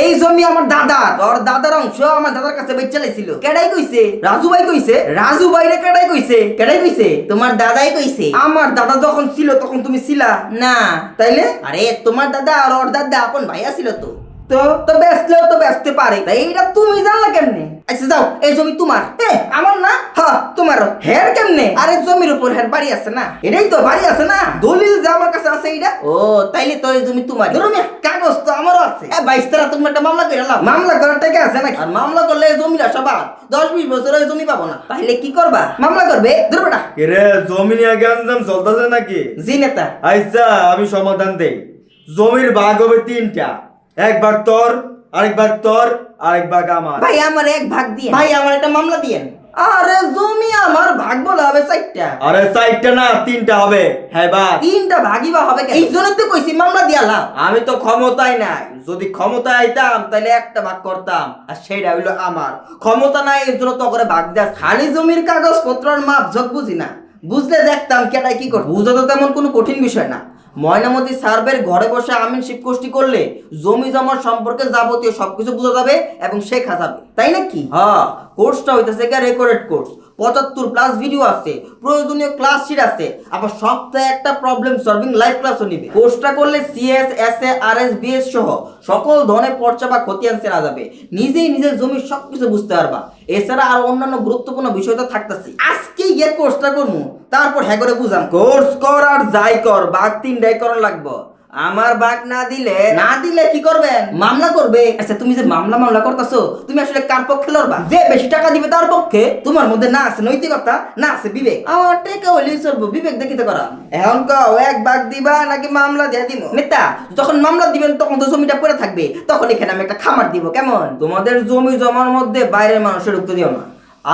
এই জমি আমার দাদার তোর দাদার অংশ আমার দাদার কাছে বেচে লাইছিল। কেডাই কইছে? রাজু ভাই কইছে? রাজু ভাই রে কেডাই কইছে? কেডাই কইছে? তোমার দাদাই কইছে। আমার দাদা যখন ছিল তখন তুমি ছিলা? না। তাইলে? আরে তোমার দাদা আর ওর দাদা আপন ভাইয়া ছিল তো। তো? তো বেচলেও তো বেচতে পারে। তাই এইটা তুমি জানলা কেমনে? আচ্ছা যাও এই জমি তোমার। এ আমার না? হ্যাঁ তোমার হের কেমনে? আরে জমির উপর হের বাড়ি আছে না। এটাই তো বাড়ি আছে না। দলিল যে আমার কাছে আছে এইটা। ও তাইলে তো এই জমি তোমার ধরো কাগজ আছে। এ বাইশ তারা তুমি একটা মামলা করে নাও। মামলা করার টাকা আছে নাকি? আর মামলা করলে এই জমির সবাদ দশ বিশ বছর ওই জমি পাবো না। তাহলে কি করবা? মামলা করবে? ধরো বেটা। রে জমি নিয়ে গ্যাঞ্জাম চলতেছে নাকি? জি নেতা। আচ্ছা আমি সমাধান দেই। জমির ভাগ হবে তিনটা। এক ভাগ তোর আরেক ভাগ তোর আরেক ভাগ আমার। ভাই আমার এক ভাগ দিয়ে। ভাই আমার একটা মামলা দিয়েন আরে জমি আমার ভাগ বলা হবে চারটা। আরে চারটা না তিনটা হবে। হ্যাঁ বা তিনটা ভাগই বা হবে কেন? এই জন্য তো কইছি মামলা দিয়ালাম আমি তো ক্ষমতায় নাই। যদি ক্ষমতায় আইতাম তাহলে একটা ভাগ করতাম আর সেইটা হইল আমার। ক্ষমতা নাই এর জন্য তো করে ভাগ দেয় খালি জমির কাগজপত্রের মাপ ঝোঁক বুঝি না। বুঝলে দেখতাম কেটাই কি কর বুঝা তো তেমন কোনো কঠিন বিষয় না। ময়নামতি সার্ভের ঘরে বসে আমিন শিব গোষ্ঠী করলে জমি জমার সম্পর্কে যাবতীয় সবকিছু বোঝা যাবে এবং শেখা যাবে। তাই নাকি? হ্যাঁ। কোর্সটা হইতেছে গিয়ে রেকর্ডেড কোর্স। পঁচাত্তর প্লাস ভিডিও আছে, প্রয়োজনীয় ক্লাস শিট আছে, আবার সপ্তাহে একটা প্রবলেম সলভিং লাইভ ক্লাসও নিবে। কোর্সটা করলে CS S A R S BS সহ সকল ধরনের পর্চা বা খতিয়ান চেনা যাবে। নিজেই নিজের জমির সবকিছু বুঝতে পারবা। এছাড়া আর অন্যান্য গুরুত্বপূর্ণ বিষয় তো থাকতেছে। আজকে গিয়ে কোর্সটা করব তারপর হ্যাঁ করে বুঝাম। কোর্স কর আর যাই কর, বাঘ তিনটাই করার লাগবো। আমার বাঘ না দিলে না দিলে কি করবেন? মামলা করবে। আচ্ছা তুমি যে মামলা মামলা করতেছো তুমি আসলে কার পক্ষে লড়বা? যে বেশি টাকা দিবে তার পক্ষে। তোমার মধ্যে না আছে নৈতিকতা না আছে বিবেক। আমার টাকা হলেই চলবো বিবেক দেখিতে করা। এখন কও এক বাঘ দিবা নাকি মামলা দিয়ে দিব নেতা যখন মামলা দিবেন তখন তো জমিটা পড়ে থাকবে। তখন এখানে আমি একটা খামার দিব কেমন? তোমাদের জমি জমার মধ্যে বাইরের মানুষের ঢুকতে দিও না।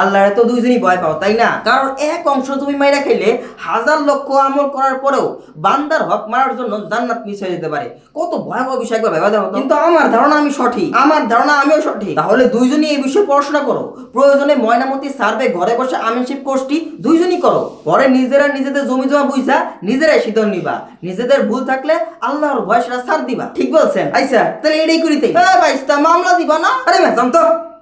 আল্লাহরে তো দুইজনই ভয় পাও তাই না? কারণ এক অংশ তুমি মাইরা খাইলে হাজার লক্ষ আমল করার পরেও বান্দার হক মারার জন্য জান্নাত মিস হয়ে যেতে পারে। কত ভয়াবহ বিষয় একবার ভেবে দেখো কিন্তু আমার ধারণা আমি সঠিক। আমার ধারণা আমিও সঠিক। তাহলে দুইজনই এই বিষয়ে পড়াশোনা করো। প্রয়োজনে ময়নামতি সার্ভে ঘরে বসে আমিনশিপ কোর্সটি দুইজনই করো। পরে নিজেরা নিজেদের জমি জমা বুঝা নিজেরাই সিদ্ধান্ত নিবা। নিজেদের ভুল থাকলে আল্লাহর ভয় সেটা ছাড় দিবা। ঠিক বলছেন? আইসা তাহলে এটাই করিতে ভাই মামলা দিবা না? আরে ম্যাম তো